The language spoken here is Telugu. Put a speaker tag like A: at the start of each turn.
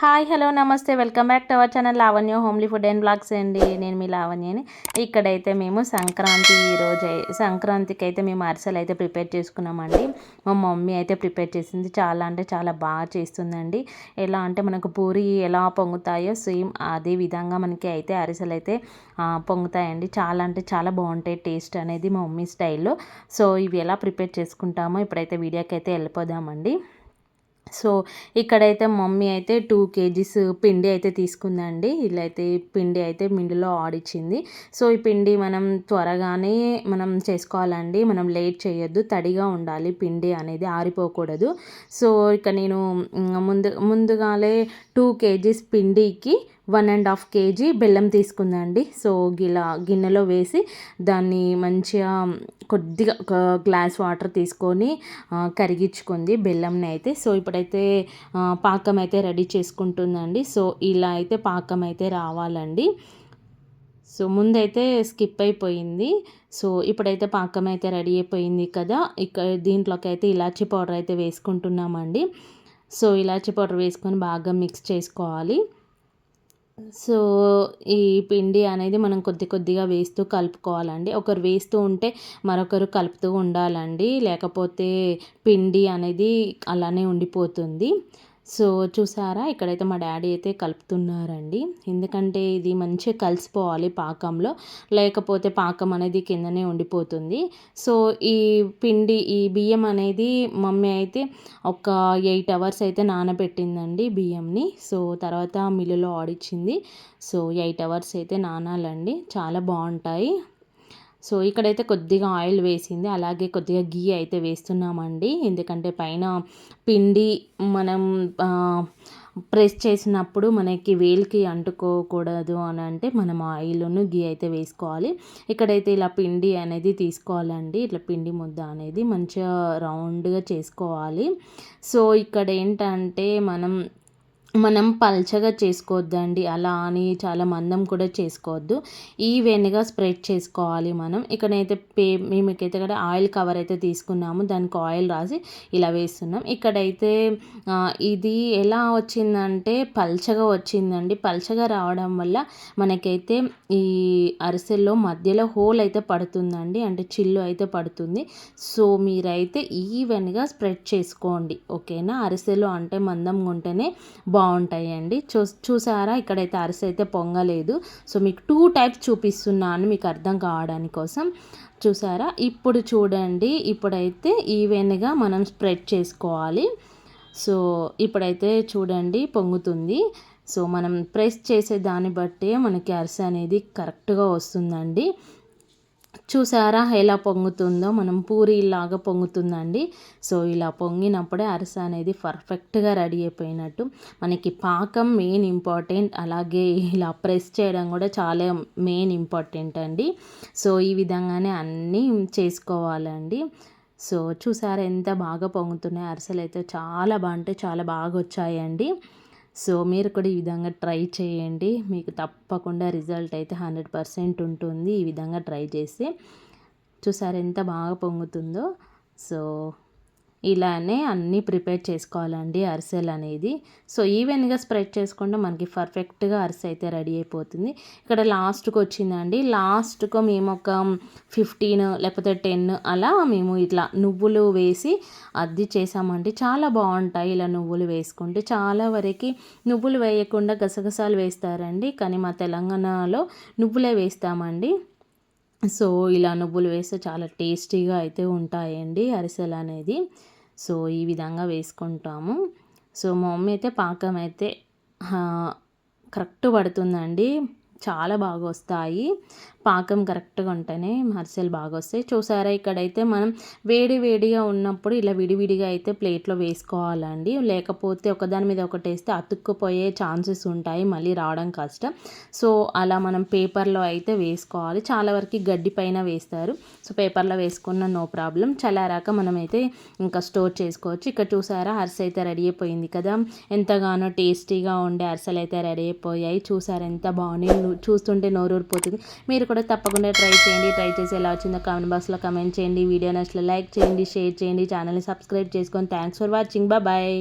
A: హాయ్ హలో నమస్తే. Welcome back to our channel Lavanya homely food and blogs అండి. నేను మీ లావణ్యని. ఇక్కడైతే మేము సంక్రాంతి రోజు సంక్రాంతికి అయితే మేము అరిసెలు అయితే ప్రిపేర్ చేసుకున్నామండి. మా మమ్మీ అయితే ప్రిపేర్ చేసింది. చాలా అంటే చాలా బాగా చేస్తుందండి. ఎలా అంటే మనకు పూరి ఎలా పొంగుతాయో సేమ్ అదే విధంగా మనకి అయితే అరిసెలు అయితే పొంగుతాయండి. చాలా అంటే చాలా బాగుంటాయి టేస్ట్ అనేది మా మమ్మీ స్టైల్లో. సో ఇవి ఎలా ప్రిపేర్ చేసుకుంటామో ఇప్పుడైతే వీడియోకి అయితే వెళ్ళిపోదామండి. సో ఇక్కడైతే మమ్మీ అయితే టూ కేజీస్ పిండి అయితే తీసుకుందండి. ఇలా అయితే పిండి అయితే మిండిలో ఆడిచ్చింది. సో ఈ పిండి మనం త్వరగానే మనం చేసుకోవాలండి. మనం లేట్ చేయొద్దు. తడిగా ఉండాలి పిండి అనేది ఆరిపోకూడదు. సో ఇక నేను ముందు ముందుగానే టూ కేజీస్ పిండికి వన్ అండ్ హాఫ్ కేజీ బెల్లం తీసుకుందండి. సో గిలా గిన్నెలో వేసి దాన్ని మంచిగా కొద్దిగా ఒక గ్లాస్ వాటర్ తీసుకొని కరిగించుకుంది బెల్లంని అయితే సో ఇప్పుడైతే పాకం అయితే రెడీ చేసుకుంటుందండి. సో ఇలా అయితే పాకం అయితే రావాలండి. సో ముందైతే స్కిప్ అయిపోయింది. సో ఇప్పుడైతే పాకం అయితే రెడీ అయిపోయింది కదా. ఇక్కడ దీంట్లోకి అయితే ఇలాచీ పౌడర్ అయితే వేసుకుంటున్నామండి. సో ఇలాచీ పౌడర్ వేసుకొని బాగా మిక్స్ చేసుకోవాలి. సో ఈ పిండి అనేది మనం కొద్ది కొద్దిగా వేస్తూ కలుపుకోవాలండి. ఒకరు వేస్తూ ఉంటే మరొకరు కలుపుతూ ఉండాలండి. లేకపోతే పిండి అనేది అలానే ఉండిపోతుంది. సో చూసారా? ఇక్కడైతే మా డాడీ అయితే కలుపుతున్నారండి. ఎందుకంటే ఇది మంచిగా కలిసిపోవాలి పాకంలో. లేకపోతే పాకం అనేది కిందనే ఉండిపోతుంది. సో ఈ పిండి ఈ బియ్యం అనేది మమ్మీ అయితే ఒక ఎయిట్ అవర్స్ అయితే నానబెట్టిందండి బియ్యంని. సో తర్వాత మిల్లులో ఆడిచ్చింది. సో ఎయిట్ అవర్స్ అయితే నానాలండి. చాలా బాగుంటాయి. సో ఇక్కడైతే కొద్దిగా ఆయిల్ వేసింది. అలాగే కొద్దిగా గీ అయితే వేస్తున్నామండి. ఎందుకంటే పైన పిండి మనం ప్రెస్ చేసినప్పుడు మనకి వేలికి అంటుకోకూడదు అని అంటే మనం ఆయిల్ను గీ అయితే వేసుకోవాలి. ఇక్కడైతే ఇలా పిండి అనేది తీసుకోవాలండి. ఇట్లా పిండి ముద్ద అనేది మంచిగా రౌండ్గా చేసుకోవాలి. సో ఇక్కడ ఏంటంటే మనం మనం పల్చగా చేసుకోవద్దండి. అలా అని చాలా మందం కూడా చేసుకోవద్దు. ఈవెన్గా స్ప్రెడ్ చేసుకోవాలి మనం. ఇక్కడైతే పే మేమకైతే ఇక్కడ ఆయిల్ కవర్ అయితే తీసుకున్నాము. దానికి ఆయిల్ రాసి ఇలా వేస్తున్నాం. ఇక్కడైతే ఇది ఎలా వచ్చిందంటే పల్చగా వచ్చిందండి. పల్చగా రావడం వల్ల మనకైతే ఈ అరిసెల్లో మధ్యలో హోల్ అయితే పడుతుందండి. అంటే చిల్లు అయితే పడుతుంది. సో మీరైతే ఈవెన్గా స్ప్రెడ్ చేసుకోండి. ఓకేనా? అరిసెలు అంటే మందంగా ఉంటేనే బాగుంటాయండి. చూ చూసారా? ఇక్కడైతే అరిసె అయితే పొంగలేదు. సో మీకు టూ టైప్స్ చూపిస్తున్నాను మీకు అర్థం కావడానికి కోసం. చూసారా? ఇప్పుడు చూడండి. ఇప్పుడైతే ఈవెన్గా మనం స్ప్రెడ్ చేసుకోవాలి. సో ఇప్పుడైతే చూడండి పొంగుతుంది. సో మనం ప్రెస్ చేసే దాన్ని బట్టే మనకి అరిసె అనేది కరెక్ట్గా వస్తుందండి. చూసారా ఎలా పొంగుతుందో? మనం పూరిలాగా పొంగుతుందండి. సో ఇలా పొంగినప్పుడే అరస అనేది పర్ఫెక్ట్గా రెడీ అయిపోయినట్టు. మనకి పాకం మెయిన్ ఇంపార్టెంట్. అలాగే ఇలా ప్రెస్ చేయడం కూడా చాలా మెయిన్ ఇంపార్టెంట్ అండి. సో ఈ విధంగానే అన్నీ చేసుకోవాలండి. సో చూసారా ఎంత బాగా పొంగుతున్నాయి. అరిసెలు అయితే చాలా బాగుంటే చాలా బాగా వచ్చాయండి. సో మీరు కూడా ఈ విధంగా ట్రై చేయండి. మీకు తప్పకుండా రిజల్ట్ అయితే హండ్రెడ్ పర్సెంట్ ఉంటుంది. ఈ విధంగా ట్రై చేస్తే చూసారు ఎంత బాగా పొంగుతుందో. సో ఇలానే అన్నీ ప్రిపేర్ చేసుకోవాలండి అరిసెలు అనేది. సో ఈవెన్గా స్ప్రెడ్ చేసుకుంటే మనకి పర్ఫెక్ట్గా అరిసె అయితే రెడీ అయిపోతుంది. ఇక్కడ లాస్ట్కి వచ్చిందండి. లాస్ట్కు మేము ఒక ఫిఫ్టీన్ లేకపోతే టెన్ అలా మేము ఇట్లా నువ్వులు వేసి అద్ది చేసామండి. చాలా బాగుంటాయి ఇలా నువ్వులు వేసుకుంటే. చాలా వరకు నువ్వులు వేయకుండా గసగసాలు వేస్తారండి. కానీ మా తెలంగాణలో నువ్వులే వేస్తామండి. సో ఇలా నువ్వులు వేస్తే చాలా టేస్టీగా అయితే ఉంటాయండి అరిసెలు అనేది సో ఈ విధంగా వేసుకుంటాము. సో మా మమ్మీ అయితే పాకం అయితే కరెక్ట్ పడుతుందండి. చాలా బాగా వస్తాయి. పాకం కరెక్ట్గా ఉంటేనే అరిసెలు బాగా వస్తాయి. చూసారా ఇక్కడైతే మనం వేడి వేడిగా ఉన్నప్పుడు ఇలా విడివిడిగా అయితే ప్లేట్లో వేసుకోవాలండి. లేకపోతే ఒకదాని మీద ఒకటి వేస్తే అతుక్కుపోయే ఛాన్సెస్ ఉంటాయి. మళ్ళీ రావడం కష్టం. సో అలా మనం పేపర్లో అయితే వేసుకోవాలి. చాలా వరకు గడ్డి పైన వేస్తారు. సో పేపర్లో వేసుకున్న నో ప్రాబ్లం. చల్లారాక మనమైతే ఇంకా స్టోర్ చేసుకోవచ్చు. ఇక్కడ చూసారా అరిసె అయితే రెడీ అయిపోయింది కదా. ఎంతగానో టేస్టీగా ఉండే అరిసెలు అయితే రెడీ అయిపోయాయి. చూసారా ఎంత బాగున్నాయి చూస్తుంటే నోరూరిపోతుంది మీరు కూడా తప్పకుండా ట్రై చేయండి. ట్రై చేసి ఎలా వచ్చిందో కామెంట్ బాక్స్లో కమెంట్ చేయండి. వీడియో నచ్చితే లైక్ చేయండి షేర్ చేయండి. ఛానల్ని సబ్స్క్రైబ్ చేసుకొని థ్యాంక్స్ ఫర్ వాచింగ్ బాయ్